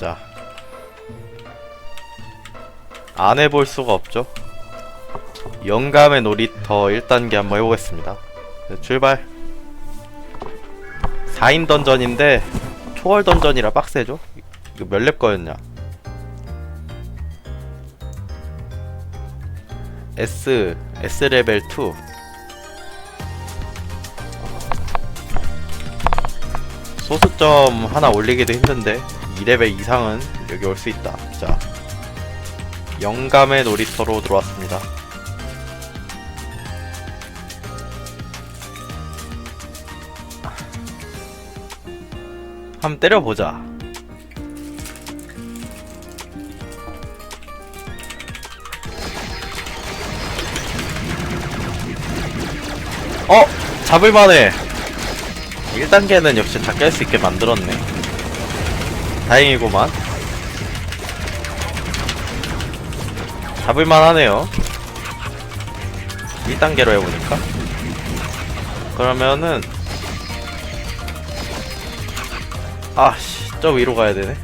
자. 안 해볼 수가 없죠. 영감의 놀이터 1단계 한번 해보겠습니다. 네, 출발. 4인 던전인데, 초월 던전이라 빡세죠? 이거 몇 렙 거였냐? S, S 레벨 2. 소수점 하나 올리기도 힘든데 2레벨 이상은 여기 올 수 있다. 자, 영감의 놀이터로 들어왔습니다. 한번 때려보자. 어! 잡을만해! 1단계는 역시 다 깰 수 있게 만들었네. 다행이구만. 잡을만 하네요. 1단계로 해보니까. 그러면은, 아씨, 저 위로 가야 되네.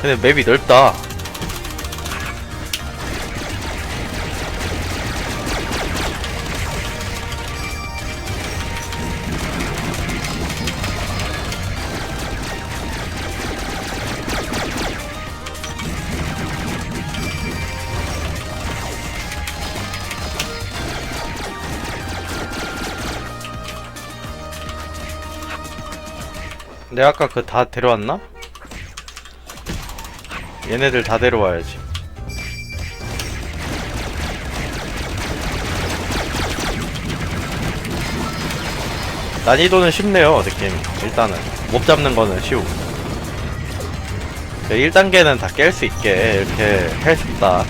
근데 맵이 넓다. 내가 아까 그 다 데려왔나? 얘네들 다 데려와야지. 난이도는 쉽네요, 느낌. 일단은. 못 잡는 거는 쉬우. 1단계는 다 깰 수 있게 이렇게 할 수 있다.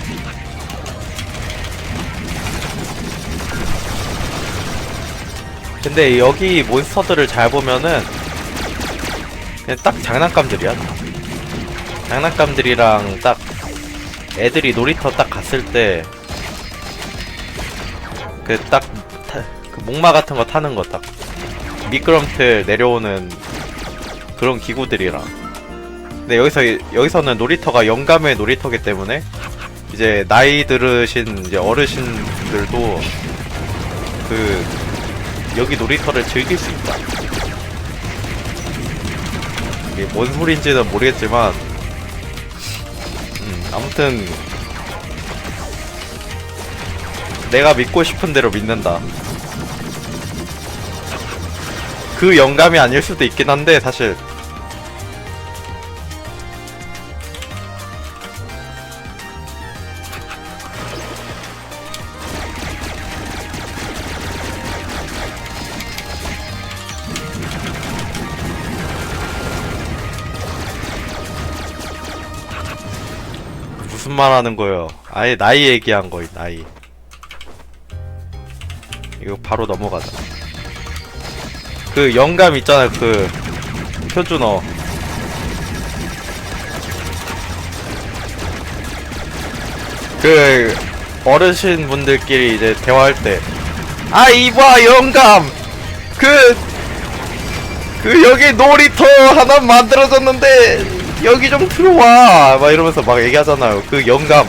근데 여기 몬스터들을 잘 보면은 그냥 딱 장난감들이야. 장난감들이랑 딱 애들이 놀이터 딱 갔을 때 그 딱 그 목마 같은 거 타는 거 딱 미끄럼틀 내려오는 그런 기구들이랑 근데 여기서 여기서는 놀이터가 영감의 놀이터기 때문에 이제 나이 들으신 이제 어르신들도 그 여기 놀이터를 즐길 수 있다. 이게 뭔 소리인지는 모르겠지만 음, 아무튼 내가 믿고 싶은 대로 믿는다. 그 영감이 아닐 수도 있긴 한데 사실 무슨 말 하는 거요? 아예 나이 얘기한 거임 나이. 이거 바로 넘어가자. 그 영감 있잖아 그 표준어. 그 어르신 분들끼리 이제 대화할 때, 아 이봐 영감, 그, 그 여기 놀이터 하나 만들어졌는데 여기 좀 들어와 막 이러면서 막 얘기하잖아요. 그 영감.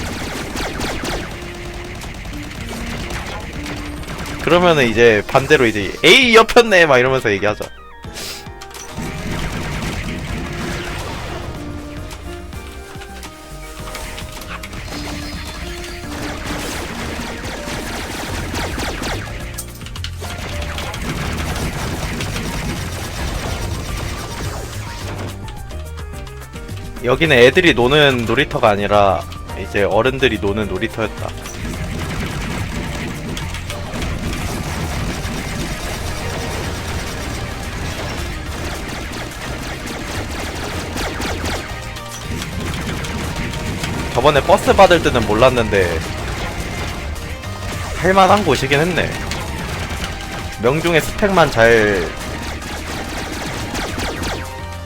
그러면은 이제 반대로 이제 에이 옆였네 막 이러면서 얘기하죠. 여기는 애들이 노는 놀이터가 아니라 이제 어른들이 노는 놀이터였다. 저번에 버스 받을 때는 몰랐는데 할만한 곳이긴 했네. 명중의 스펙만 잘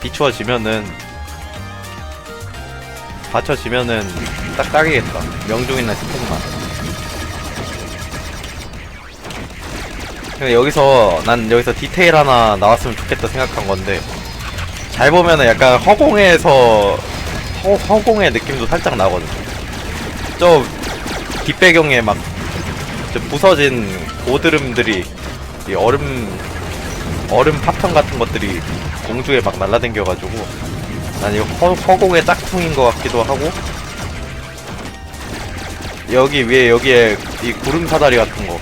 비추어지면은 받쳐지면은 딱 딱이겠다. 명중이나 스펙만. 근데 여기서 난 여기서 디테일 하나 나왔으면 좋겠다 생각한 건데 잘 보면은 약간 허공에서 허, 허공의 느낌도 살짝 나거든요. 저 뒷배경에 막저 부서진 고드름들이 이 얼음 얼음 파편 같은 것들이 공중에 막 날라댕겨가지고 난 이거 허, 허공의 짝퉁인 것 같기도 하고 여기 위에 여기에 이 구름 사다리 같은 거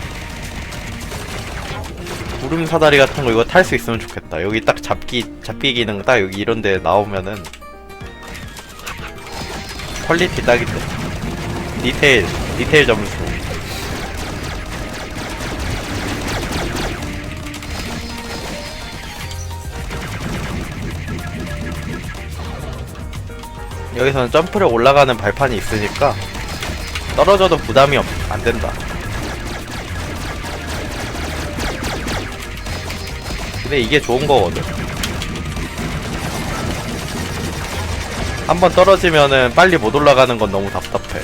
구름 사다리 같은 거 이거 탈 수 있으면 좋겠다. 여기 딱 잡기 잡기 기능 딱 여기 이런 데 나오면은 퀄리티 딱인데. 디테일 디테일 점수. 여기서는 점프를 올라가는 발판이 있으니까 떨어져도 부담이 없, 안 된다. 근데 이게 좋은 거거든. 한번 떨어지면은 빨리 못 올라가는 건 너무 답답해.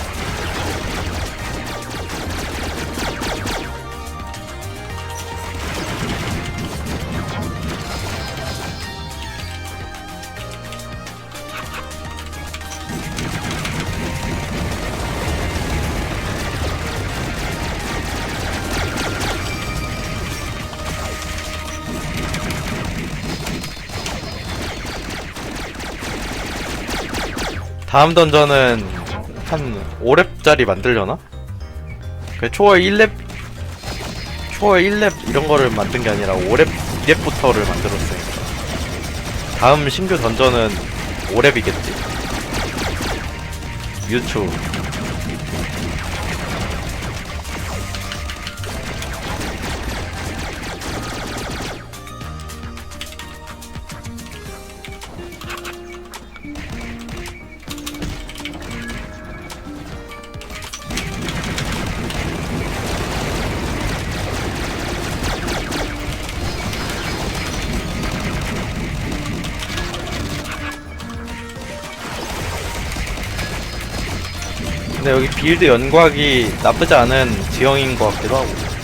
다음 던전은 한 5렙짜리 만들려나? 그 초월 1렙 초월 1렙 이런 거를 만든 게 아니라 5렙 2렙부터를 만들었으니까 다음 신규 던전은 5렙이겠지? 유추 근데 여기 빌드 연곽이 나쁘지 않은 지형인 것 같기도 하고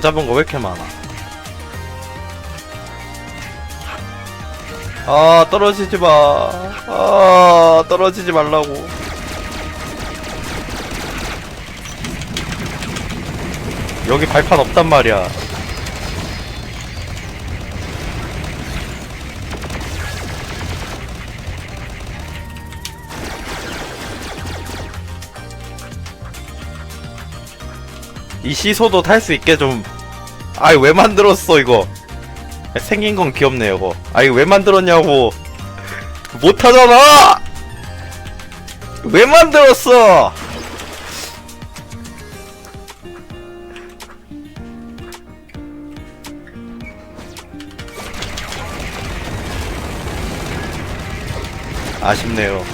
안 잡은 거 왜 이렇게 많아? 아 떨어지지 마. 아 떨어지지 말라고. 여기 발판 없단 말이야. 이 시소도 탈 수 있게 좀 아이 왜 만들었어 이거? 생긴 건 귀엽네 이거. 아이 왜 만들었냐고. 못하잖아! 왜 만들었어? 아쉽네요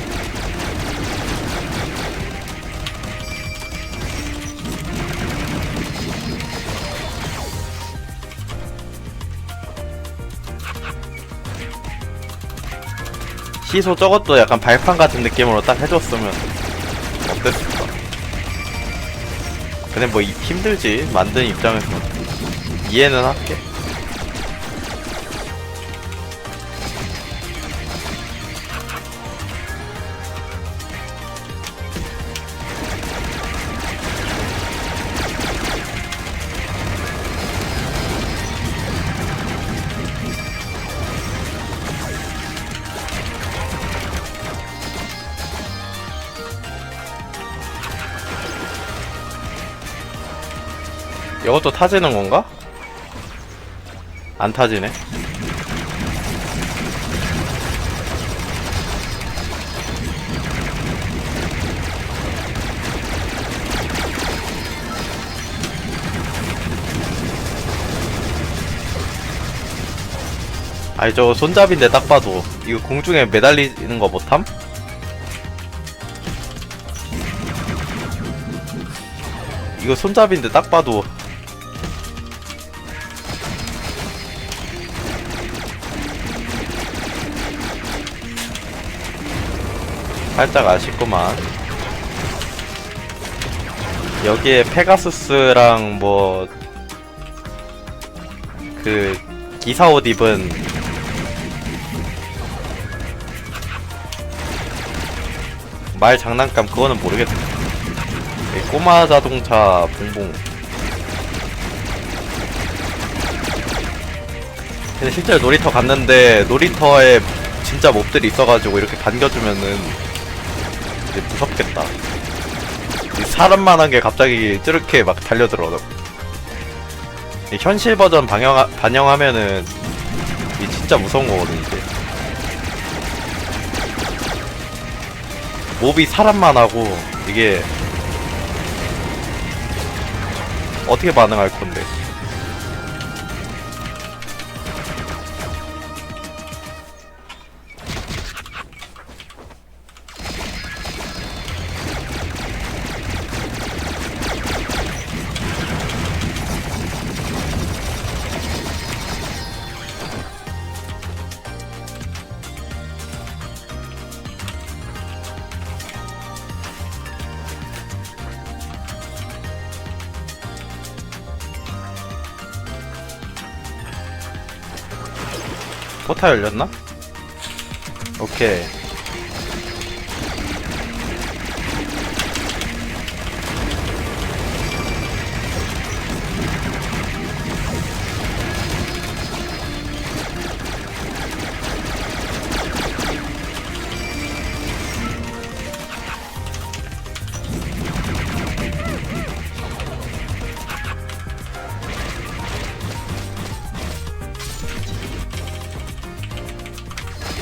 시소 저것도 약간 발판 같은 느낌으로 딱 해줬으면 어땠을까? 근데 뭐 이- 힘들지 만든 입장에서 이해는 할게. 이것도 타지는 건가? 안 타지네. 아니 저 손잡인데 딱 봐도 이거 공중에 매달리는 거 못함? 이거 손잡인데 딱 봐도 살짝 아쉽구만 여기에 페가수스랑 뭐 그 기사 옷 입은 말 장난감 그거는 모르겠다. 이 꼬마 자동차 봉봉. 근데 실제로 놀이터 갔는데 놀이터에 진짜 몹들이 있어가지고 이렇게 반겨주면은 이제 무섭겠다. 이 사람만한 게 갑자기 찌르게 막 달려들어. 이 현실 버전 반영 반영하면은 이 진짜 무서운 거거든 이제. 몹이 사람만 하고 이게 어떻게 반응할 건데? 포탈 열렸나? 오케이.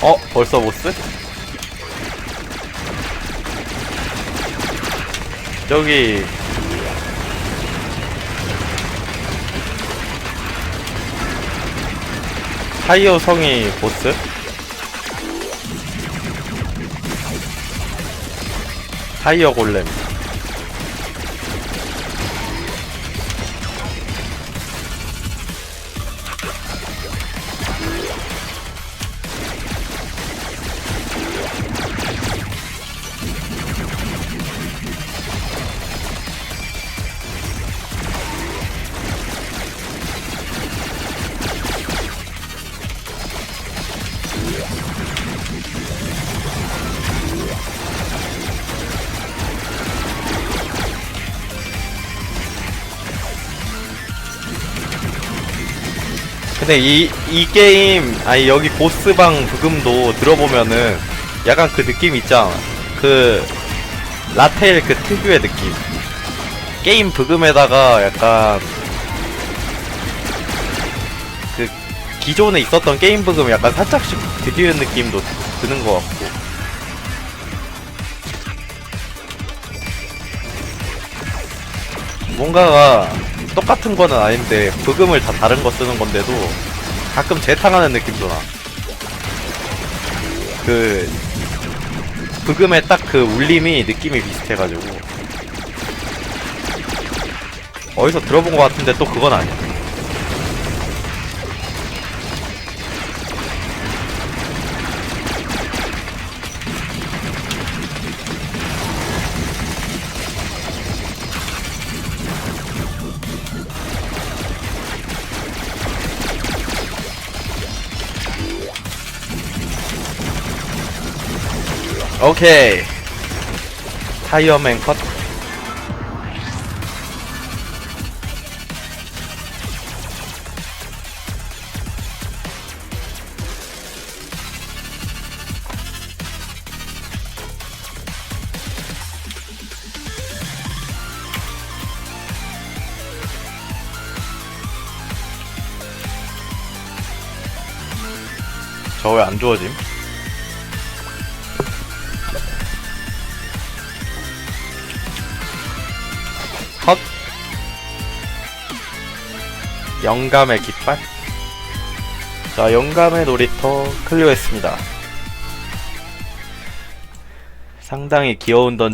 어? 벌써 보스? 저기 타이어 성이 보스? 타이어 골렘 근데 이, 이 게임, 아니, 여기 보스방 부금도 들어보면은 약간 그 느낌 있잖아. 그, 라텔 그 특유의 느낌. 게임 부금에다가 약간, 그, 기존에 있었던 게임 부금 약간 살짝씩 들이는 느낌도 드는 것 같고. 뭔가가 똑같은 거는 아닌데 부금을 다 다른 거 쓰는 건데도 가끔 재탕하는 느낌도 나. 그 부금의 딱 그 울림이 느낌이 비슷해가지고 어디서 들어본 것 같은데 또 그건 아니야. 오케이 타이어맨 컷 저왜안 주워짐? 영감의 깃발? 자 영감의 놀이터 클리어했습니다. 상당히 귀여운 던